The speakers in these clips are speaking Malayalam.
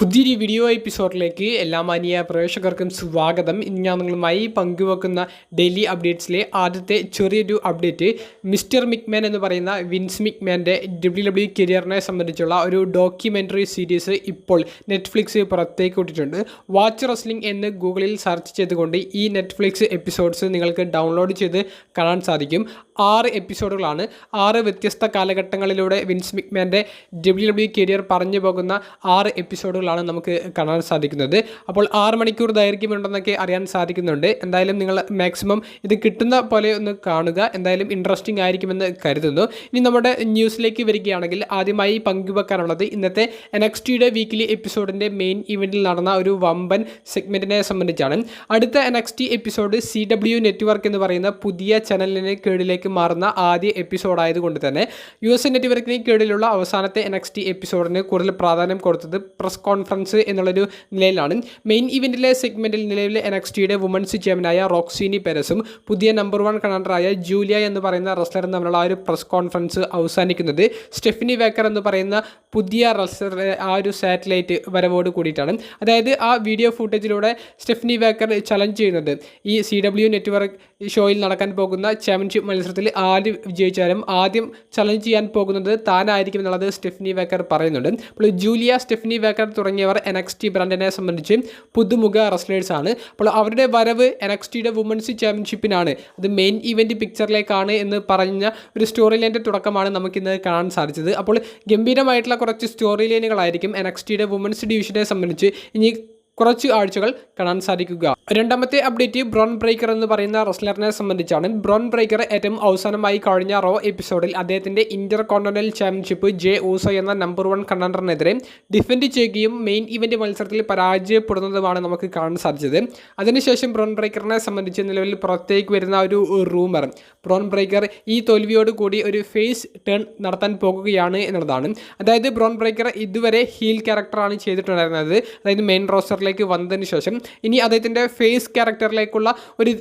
പുതിയൊരു വീഡിയോ എപ്പിസോഡിലേക്ക് എല്ലാ മാനിയ പ്രേക്ഷകർക്കും സ്വാഗതം. ഇന്ന് ഞാൻ നിങ്ങളുമായി പങ്കുവെക്കുന്ന ഡെയിലി അപ്ഡേറ്റ്സിലെ ആദ്യത്തെ ചെറിയൊരു അപ്ഡേറ്റ് മിസ്റ്റർ മിക്മാൻ എന്ന് പറയുന്ന വിൻസ് മിക്മാന്റെ ഡബ്ല്യു ഡബ്ല്യു കരിയറിനെ സംബന്ധിച്ചുള്ള ഒരു ഡോക്യുമെന്ററി സീരീസ് ഇപ്പോൾ നെറ്റ്ഫ്ലിക്സ് പുറത്തേക്ക് വിട്ടിട്ടുണ്ട്. വാച്ച് റെസ്ലിംഗ് എന്ന് ഗൂഗിളിൽ സെർച്ച് ചെയ്തുകൊണ്ട് ഈ നെറ്റ്ഫ്ലിക്സ് എപ്പിസോഡ്സ് നിങ്ങൾക്ക് ഡൗൺലോഡ് ചെയ്ത് കാണാൻ സാധിക്കും. ആറ് എപ്പിസോഡുകളാണ് ആറ് വ്യത്യസ്ത കാലഘട്ടങ്ങളിലൂടെ വിൻസ് മിക്മാന്റെ ഡബ്ല്യു ഡബ്ല്യു കരിയർ പറഞ്ഞു പോകുന്ന ആറ് എപ്പിസോഡുകളാണ് നമുക്ക് കാണാൻ സാധിക്കുന്നത്. അപ്പോൾ ആറ് മണിക്കൂർ ദൈർഘ്യമുണ്ടെന്നൊക്കെ അറിയാൻ സാധിക്കുന്നുണ്ട്. എന്തായാലും നിങ്ങൾ മാക്സിമം ഇത് കിട്ടുന്ന പോലെ ഒന്ന് കാണുക. എന്തായാലും ഇൻട്രസ്റ്റിംഗ് ആയിരിക്കുമെന്ന് കരുതുന്നു. ഇനി നമ്മുടെ ന്യൂസിലേക്ക് വരികയാണെങ്കിൽ ആദ്യമായി പങ്കുവെക്കാനുള്ളത് ഇന്നത്തെ എനക്സ്റ്റിയുടെ വീക്കിലി എപ്പിസോഡിന്റെ മെയിൻ ഇവന്റിൽ നടന്ന ഒരു വമ്പൻ സെഗ്മെന്റിനെ സംബന്ധിച്ചാണ്. അടുത്ത NXT episode C W network എന്ന് പറയുന്ന പുതിയ ചാനലിന് കീഴിലേക്ക് മാറുന്ന ആദ്യ എപ്പിസോഡ് ആയതുകൊണ്ട് തന്നെ യു എസ് നെറ്റ്വർക്കിന് കീഴിലുള്ള അവസാനത്തെ എനക്സ്റ്റി എപ്പിസോഡിന് കൂടുതൽ പ്രാധാന്യം കൊടുത്തത് പ്രസ് കോൺഫറൻസ് എന്നുള്ളൊരു നിലയിലാണ്. മെയിൻ ഇവന്റിലെ സെഗ്മെന്റിൽ നിലവിൽ എനക്സ്റ്റിയുടെ വുമൻസ് ചാമ്പ്യനായ റോക്സിനി പെരസും പുതിയ നമ്പർ വൺ കണണ്ടറായ ജൂലിയ എന്ന് പറയുന്ന റെസ്ലറും തമ്മിലുള്ള ആ ഒരു പ്രസ് കോൺഫറൻസ് അവസാനിക്കുന്നത്. സ്റ്റെഫിനി വേക്കർ എന്ന് പറയുന്ന പുതിയ റെസ്ലർ ആ ഒരു സാറ്റലൈറ്റ് വരവോട് കൂടിയിട്ടാണ്. അതായത് ആ വീഡിയോ ഫുട്ടേജിലൂടെ സ്റ്റെഫിനി വേക്കർ ചലഞ്ച് ചെയ്യുന്നത്. ഈ സി ഡബ്ല്യു നെറ്റ്വർക്ക് ഷോയിൽ നടക്കാൻ പോകുന്ന ചാമ്പ്യൻഷിപ്പ് മത്സരത്തിൽ ആര് വിജയിച്ചാലും ആദ്യം ചലഞ്ച് ചെയ്യാൻ പോകുന്നത് താനായിരിക്കും എന്നുള്ളത് സ്റ്റെഫിനി വേക്കർ പറയുന്നുണ്ട്. അപ്പോൾ ജൂലിയ സ്റ്റെഫിനി വേക്കർ തുടങ്ങിയവർ ടി ബ്രാൻഡിനെ സംബന്ധിച്ച് പുതുമുഖ റെസ്ലേഴ്സാണ് അപ്പോൾ അവരുടെ വരവ് എൻ എക്സ് ടിയുടെ വുമൻസ് ചാമ്പ്യൻഷിപ്പിനാണ് അത് മെയിൻ ഇവന്റ് പിക്ചറിലേക്കാണ് എന്ന് പറഞ്ഞ ഒരു സ്റ്റോറി ലൈന്റെ തുടക്കമാണ് നമുക്കിന്ന് കാണാൻ സാധിച്ചത്. അപ്പോൾ ഗംഭീരമായിട്ടുള്ള കുറച്ച് സ്റ്റോറി ലൈനുകളായിരിക്കും എൻ എക്സ് ടിയുടെ വുമൻസ് ഡിവിഷനെ സംബന്ധിച്ച് ഇനി കുറച്ച് ആഴ്ചകൾ കാണാൻ സാധിക്കുക. രണ്ടാമത്തെ അപ്ഡേറ്റ് ബ്രോൺ ബ്രേക്കർ എന്ന് പറയുന്ന റെസ്ലറിനെ സംബന്ധിച്ചാണ്. ബ്രോൺ ബ്രേക്കർ ഏറ്റവും അവസാനമായി കഴിഞ്ഞ റോ എപ്പിസോഡിൽ അദ്ദേഹത്തിന്റെ intercontinental championship Jey Uso എന്ന നമ്പർ വൺ കണ്ടൻഡറിനെതിരെ ഡിഫെൻഡ് ചെയ്യുകയും മെയിൻ ഇവന്റ് മത്സരത്തിൽ പരാജയപ്പെടുന്നതുമാണ് നമുക്ക് കാണാൻ സാധിച്ചത്. അതിനുശേഷം ബ്രോൺ ബ്രേക്കറിനെ സംബന്ധിച്ച് നിലവിൽ പുറത്തേക്ക് വരുന്ന ഒരു റൂമർ. ബ്രോൺ ബ്രേക്കർ ഈ തോൽവിയോട് കൂടി ഒരു ഫേസ് ടേൺ നടത്താൻ പോകുകയാണ് എന്നുള്ളതാണ്. അതായത് ബ്രോൺ ബ്രേക്കർ ഇതുവരെ ഹീൽ ക്യാരക്ടറാണ് ചെയ്തിട്ടുണ്ടായിരുന്നത്. അതായത് മെയിൻ റോസ്റ്ററിലേക്ക് വന്നതിന് ശേഷം ഇനി അദ്ദേഹത്തിന്റെ ഫേസ് ക്യാരക്ടറിലേക്കുള്ള ഒരു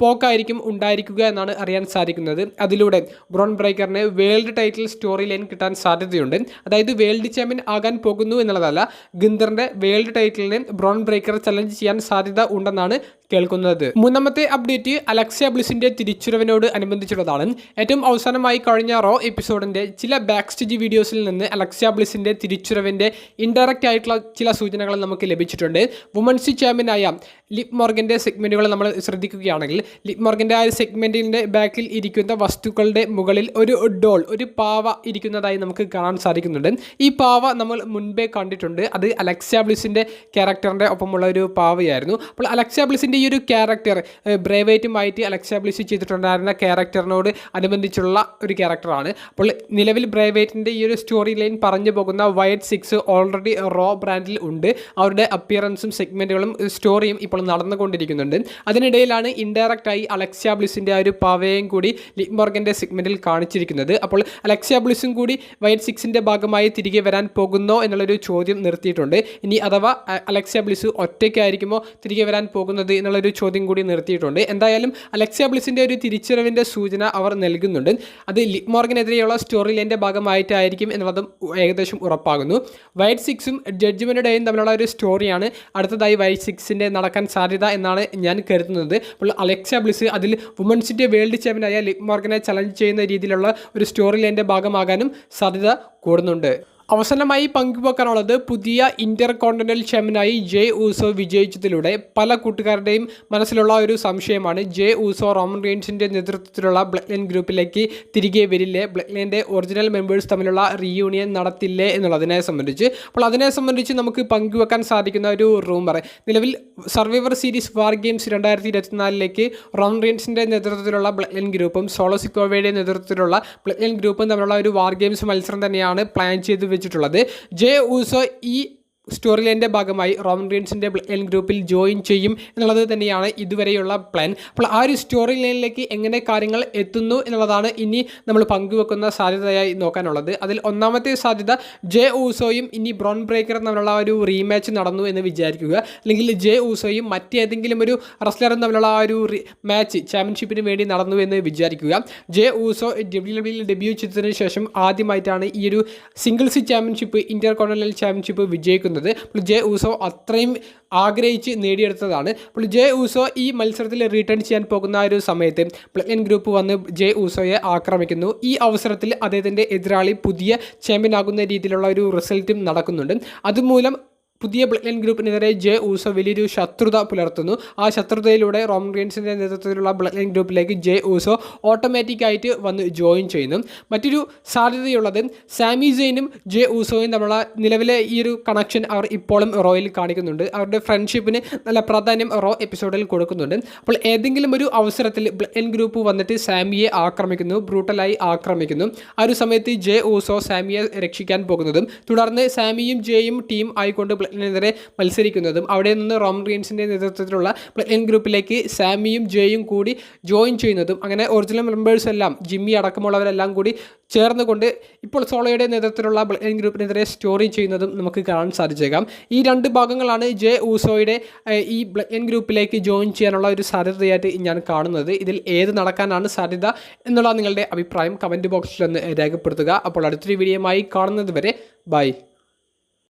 പോക്കായിരിക്കും ഉണ്ടായിരിക്കുക എന്നാണ് അറിയാൻ സാധിക്കുന്നത്. അതിലൂടെ ബ്രോൺ ബ്രേക്കറിന് വേൾഡ് ടൈറ്റിൽ സ്റ്റോറി ലൈൻ കിട്ടാൻ സാധ്യതയുണ്ട്. അതായത് വേൾഡ് ചാമ്പ്യൻ ആകാൻ പോകുന്നു എന്നുള്ളതല്ല ഗിന്ദറിന്റെ വേൾഡ് ടൈറ്റിലിന് ബ്രോൺ ബ്രേക്കർ ചലഞ്ച് ചെയ്യാൻ സാധ്യത ഉണ്ടെന്നാണ് കേൾക്കുന്നത്. മൂന്നാമത്തെ അപ്ഡേറ്റ് അലക്സിയ ബ്ലിസിന്റെ തിരിച്ചുവരവിനോട് അനുബന്ധിച്ചുള്ളതാണ്. ഏറ്റവും അവസാനമായി കഴിഞ്ഞ റോ എപ്പിസോഡിന്റെ ചില ബാക്ക് സ്റ്റേജ് വീഡിയോസിൽ നിന്ന് അലക്സിയ ബ്ലിസിന്റെ തിരിച്ചുവരവിന്റെ ഇൻഡയറക്റ്റ് ആയിട്ടുള്ള ചില സൂചനകൾ നമുക്ക് ലഭിച്ചിട്ടുണ്ട്. വുമൻസ് ചാമ്പ്യനായ ലിപ് മോർഗന്റെ സെഗ്മെന്റുകൾ നമ്മൾ ശ്രദ്ധിക്കുകയാണെങ്കിൽ ലിപ് മോർഗന്റെ ആ സെഗ്മെന്റിന്റെ ബാക്കിൽ ഇരിക്കുന്ന വസ്തുക്കളുടെ മുകളിൽ ഒരു ഡോൾ ഒരു പാവ ഇരിക്കുന്നതായി നമുക്ക് കാണാൻ സാധിക്കുന്നുണ്ട്. ഈ പാവ നമ്മൾ മുൻപേ കണ്ടിട്ടുണ്ട്. അത് അലക്സിയ ബ്ലിസിന്റെ ക്യാരക്ടറിന്റെ ഒപ്പമുള്ള ഒരു പാവയായിരുന്നു. അപ്പോൾ അലക്സിയ ബ്ലിസിന്റെ ഈ ഒരു ക്യാരക്ടർ ബ്രേവേറ്റുമായിട്ട് അലക്സാബ്ലിഷ് ചെയ്തിട്ടുണ്ടായിരുന്ന ക്യാരക്ടറിനോട് അനുബന്ധിച്ചുള്ള ഒരു ക്യാരക്ടറാണ് അപ്പോൾ നിലവിൽ ബ്രേവേറ്റിന്റെ ഈ ഒരു സ്റ്റോറി ലൈൻ പറഞ്ഞു പോകുന്ന വൈറ്റ് സിക്സ് ഓൾറെഡി റോ ബ്രാൻഡിൽ ഉണ്ട്. അവരുടെ അപ്പിയറൻസും സെഗ്മെന്റുകളും സ്റ്റോറിയും ഇപ്പോൾ നടന്നുകൊണ്ടിരിക്കുന്നുണ്ട്. അതിനിടയിലാണ് ഇൻഡയറക്റ്റായി അലക്സിയ ബ്ലിസിന്റെ ആ ഒരു പവയും കൂടി ലിമോർഗന്റെ സെഗ്മെന്റിൽ കാണിച്ചിരിക്കുന്നത്. അപ്പോൾ അലക്സിയ ബ്ലിസും കൂടി വൈറ്റ് സിക്സിന്റെ ഭാഗമായി തിരികെ വരാൻ പോകുന്നോ എന്നുള്ളൊരു ചോദ്യം നിർത്തിയിട്ടുണ്ട്. ഇനി അഥവാ അലക്സിയ ബ്ലിസ് ഒറ്റയ്ക്കായിരിക്കുമോ തിരികെ വരാൻ പോകുന്നത് എന്നുള്ളൊരു ചോദ്യം കൂടി നിർത്തിയിട്ടുണ്ട്. എന്തായാലും അലക്സിയ ബ്ലിസിന്റെ ഒരു തിരിച്ചറിവിന്റെ സൂചന അവർ നൽകുന്നുണ്ട്. അത് ലിക് മോർഗിനെതിരെയുള്ള സ്റ്റോറി ലൈന്റെ ഭാഗമായിട്ടായിരിക്കും എന്നുള്ളതും ഏകദേശം ഉറപ്പാകുന്നു. വൈറ്റ് സിക്സും ജഡ്ജ്മെന്റ് ഡേയും തമ്മിലുള്ള ഒരു സ്റ്റോറിയാണ് അടുത്തതായി വൈറ്റ് സിക്സിന്റെ നടക്കാൻ സാധ്യത എന്നാണ് ഞാൻ കരുതുന്നത്. അപ്പോൾ അലക്സിയ ബ്ലിസ് അതിൽ വുമൻസിന്റെ വേൾഡ് ചാമ്പ്യനായ ലിക് മോർഗനെ ചലഞ്ച് ചെയ്യുന്ന രീതിയിലുള്ള ഒരു സ്റ്റോറി ലൈന്റെ ഭാഗമാകാനും സാധ്യത കൂടുന്നുണ്ട്. അവസാനമായി പങ്കുവെക്കാനുള്ളത് പുതിയ ഇന്റർ കോണ്ടിനൽ ചാമ്പ്യനായി ജെ ഊസോ വിജയിച്ചതിലൂടെ പല കൂട്ടുകാരുടെയും മനസ്സിലുള്ള ഒരു സംശയമാണ് ജെ ഊസോ റോമൻ റീൻസിന്റെ നേതൃത്വത്തിലുള്ള ബ്ലഡ് ലൈൻ ഗ്രൂപ്പിലേക്ക് തിരികെ വരില്ലേ? ബ്ലഡ് ലൈന്റെ ഒറിജിനൽ മെമ്പേഴ്സ് തമ്മിലുള്ള റീയൂണിയൻ നടത്തില്ലേ എന്നുള്ളതിനെ സംബന്ധിച്ച്. അപ്പോൾ അതിനെ സംബന്ധിച്ച് നമുക്ക് പങ്കുവെക്കാൻ സാധിക്കുന്ന ഒരു റൂമർ നിലവിൽ സർവൈവർ സീരീസ് വാർ ഗെയിംസ് രണ്ടായിരത്തി ഇരുപത്തിനാലിലേക്ക് റോമൻ റീൻസിന്റെ നേതൃത്വത്തിലുള്ള ബ്ലഡ് ലൈൻ ഗ്രൂപ്പും സോളോസിക്കോവയുടെ നേതൃത്വത്തിലുള്ള ബ്ലഡ് ലൈൻ ഗ്രൂപ്പും തമ്മിലുള്ള ഒരു വാർ ഗെയിംസ് മത്സരം തന്നെയാണ് പ്ലാൻ ചെയ്ത് വെച്ചിട്ടുള്ളത്. ജെ ഊസോ ഈ സ്റ്റോറി ലൈന്റെ ഭാഗമായി റോമൻ റീൻസിന്റെ എൻ ഗ്രൂപ്പിൽ ജോയിൻ ചെയ്യും എന്നുള്ളത് തന്നെയാണ് ഇതുവരെയുള്ള പ്ലാൻ അപ്പോൾ ആ ഒരു സ്റ്റോറി ലൈനിലേക്ക് എങ്ങനെ കാര്യങ്ങൾ എത്തുന്നു എന്നുള്ളതാണ് ഇനി നമ്മൾ പങ്കുവെക്കുന്ന സാധ്യതയായി നോക്കാനുള്ളത്. അതിൽ ഒന്നാമത്തെ സാധ്യത ജെ ഊസോയും ഇനി ബ്രോൺ ബ്രേക്കർ തമ്മിലുള്ള ഒരു റീമാച്ച് നടന്നു എന്ന് വിചാരിക്കുക. അല്ലെങ്കിൽ ജെ ഊസോയും മറ്റേതെങ്കിലും ഒരു റെസ്ലറും തമ്മിലുള്ള ആ ഒരു മാച്ച് ചാമ്പ്യൻഷിപ്പിന് വേണ്ടി നടന്നു എന്ന് വിചാരിക്കുക. Jey Uso W W debut ചെയ്തതിനു ശേഷം ആദ്യമായിട്ടാണ് ഈ ഒരു singles championship intercontinental championship വിജയിക്കുന്നത്. നടക്കുന്നത് അപ്പോൾ ജെ ഊസോ അത്രയും ആഗ്രഹിച്ച് നേടിയെടുത്തതാണ്. അപ്പോൾ ജെ ഊസോ ഈ മത്സരത്തിൽ റിട്ടേൺ ചെയ്യാൻ പോകുന്ന ഒരു സമയത്ത് പ്ലഗ്ലൻ ഗ്രൂപ്പ് വന്ന് ജെ ഊസോയെ ആക്രമിക്കുന്നു. ഈ അവസരത്തിൽ അദ്ദേഹത്തിന്റെ എതിരാളി പുതിയ ചാമ്പ്യൻ ആകുന്ന രീതിയിലുള്ള ഒരു റിസൾട്ടും നടക്കുന്നുണ്ട്. അതുമൂലം പുതിയ ബ്ലഡ് ലൈൻ ഗ്രൂപ്പിനെതിരെ ജെ ഊസോ വലിയൊരു ശത്രുത പുലർത്തുന്നു. ആ ശത്രുതയിലൂടെ റോമൻ റീൻസിന്റെ നേതൃത്വത്തിലുള്ള ബ്ലഡ് ലൈൻ ഗ്രൂപ്പിലേക്ക് ജെ ഊസോ ഓട്ടോമാറ്റിക്കായിട്ട് വന്ന് ജോയിൻ ചെയ്യുന്നു. മറ്റൊരു സാധ്യതയുള്ളത് സാമി ജെയിനും ജെ ഊസോയും തമ്മിലുള്ള നിലവിലെ ഈ ഒരു കണക്ഷൻ അവർ ഇപ്പോഴും റോയിൽ കാണിക്കുന്നുണ്ട്. അവരുടെ ഫ്രണ്ട്ഷിപ്പിന് നല്ല പ്രാധാന്യം റോ എപ്പിസോഡിൽ കൊടുക്കുന്നുണ്ട്. അപ്പോൾ ഏതെങ്കിലും ഒരു അവസരത്തിൽ ബ്ലഡ് ലൈൻ ഗ്രൂപ്പ് വന്നിട്ട് സാമിയെ ആക്രമിക്കുന്നു ബ്രൂട്ടലായി ആക്രമിക്കുന്നു. ആ ഒരു സമയത്ത് ജെ ഊസോ സാമിയെ രക്ഷിക്കാൻ പോകുന്നതും തുടർന്ന് സാമിയും ജെയും ടീം ആയിക്കൊണ്ട് ബ്ലഡിനെതിരെ മത്സരിക്കുന്നതും അവിടെ നിന്ന് റോം റീൻസിന്റെ നേതൃത്വത്തിലുള്ള ബ്ലഡ് ഗ്രൂപ്പിലേക്ക് സാമിയും ജെയും കൂടി ജോയിൻ ചെയ്യുന്നതും അങ്ങനെ ഒറിജിനൽ മെമ്പേഴ്സ് എല്ലാം ജിമ്മി അടക്കമുള്ളവരെല്ലാം കൂടി ചേർന്നുകൊണ്ട് ഇപ്പോൾ സോളോയുടെ നേതൃത്വത്തിലുള്ള ബ്ലഡ് ഗ്രൂപ്പിനെതിരെ സ്റ്റോറി ചെയ്യുന്നതും നമുക്ക് കാണാൻ സാധിച്ചേക്കാം. ഈ രണ്ട് ഭാഗങ്ങളാണ് ജെ ഊസോയുടെ ഈ ബ്ലഡ് ഗ്രൂപ്പിലേക്ക് ജോയിൻ ചെയ്യാനുള്ള ഒരു സാധ്യതയായിട്ട് ഞാൻ കാണുന്നത്. ഇതിൽ ഏത് നടക്കാനാണ് സാധ്യത എന്നുള്ള നിങ്ങളുടെ അഭിപ്രായം കമന്റ് ബോക്സിൽ ഒന്ന് രേഖപ്പെടുത്തുക. അപ്പോൾ അടുത്തൊരു വീഡിയോയുമായി കാണുന്നത് വരെ ബൈ